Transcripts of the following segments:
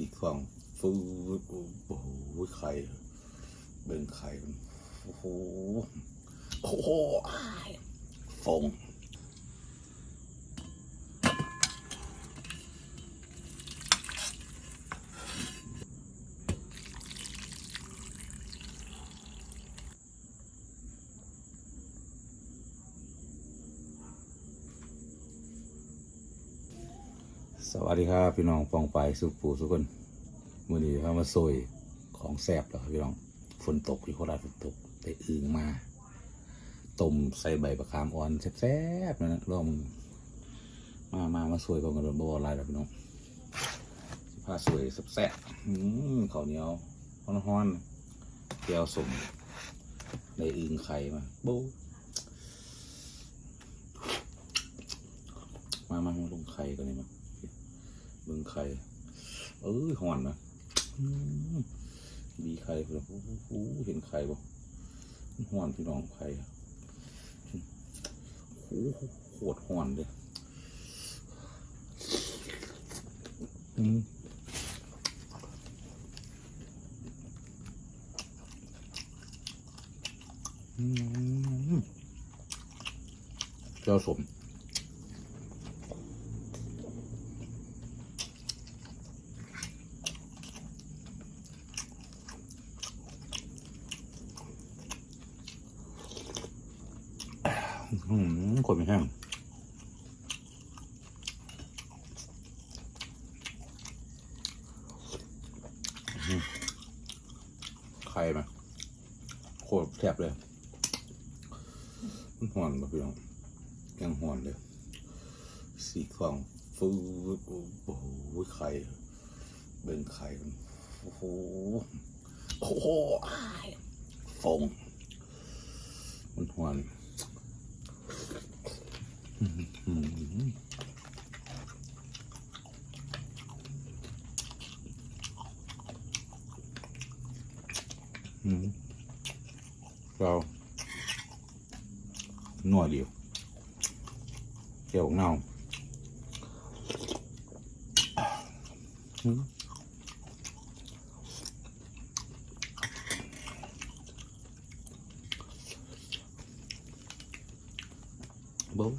สีฟองฟูโอ้โหไข่เบิ่งไข่โอ้โหโอ้โหฟอง สวัสดีครับพี่น้องปองไปสุขปูสุกคนมื่อนี้เขามาโซยของแซ่บแล้วครับพี่น้องฝนตกอยู่โคราชฝนตกไปอึ่งมาต้มใส่ใบประคามอ่อนแซ่บๆนะลองมามามาสวยกันกันโดนบ่อะไรแล้วพี่น้องสิผ้าสวยแซ่บๆข้าวเหนียวฮ้อนๆเกี๊ยวสมในอึ่งไข่มาโบมามาลงไข่กันเลยมา เบิ่งไข่เอ้ยหอนนะบีไข่เพื่อนโอ้โหเห็นไข่บ่หอนพี่น้องไข่อะโอ้โหโคตรหอนเลยอืมอืมเจ้าสม อืมคนไม่แห้งอืมไข่ไหมโคตรแซ่บเลยมันห่อนแบบพี่น้องยังห่อนเลยสีฟองฟูโอ้โหไข่เบิ่งไข่โอ้โหโอ้โหอ้ฟงมันห่อน อืม อืมเราหน่วยเดียวเกี่ยวเงาอืมเบิ้ง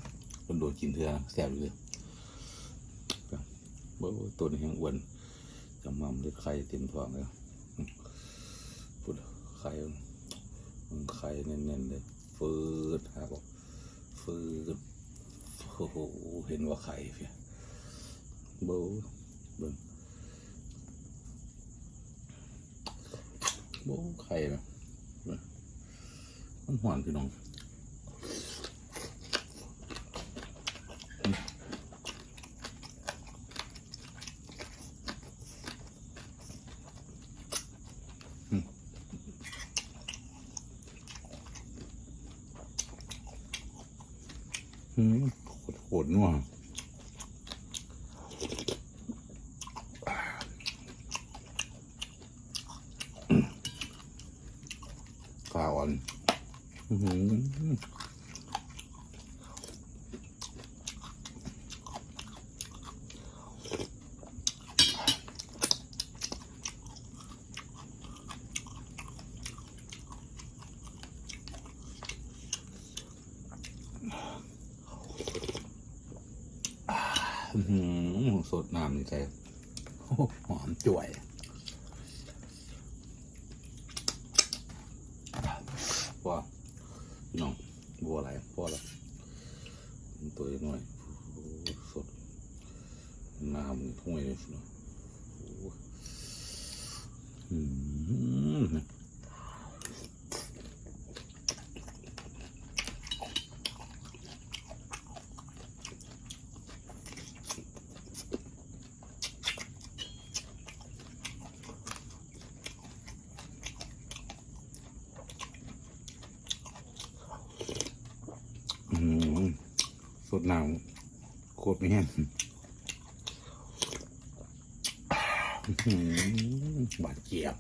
คนโดดกินเถื่อแซ่บอยู่เลยเบิ้งตัวนี้ยังอ้วนจำมั่มเลยไข่เต็มท้องเลยอืมพูด ไข่มันไข่เน้นๆเลยฟืดครับฟืดโอ้โหเห็นว่าไข่เพียเบิ้งเบิ้งเบิ้งไข่นะเบิ่งมันหวานพี่น้อง อืมโคตรนัวข้าวอ่อน อื หืออื้อหือสดน้ำนี่ใจโอ้โหหอมจ่วยว่าพี่น้องบัวอะไรพ่อละตัวน้อยโอ้โหสดน้ำถ้วยเลยสิเนาะโอ้โหอืมอืม สดหนาวโคตรไม่แห้งบาดเจ็บ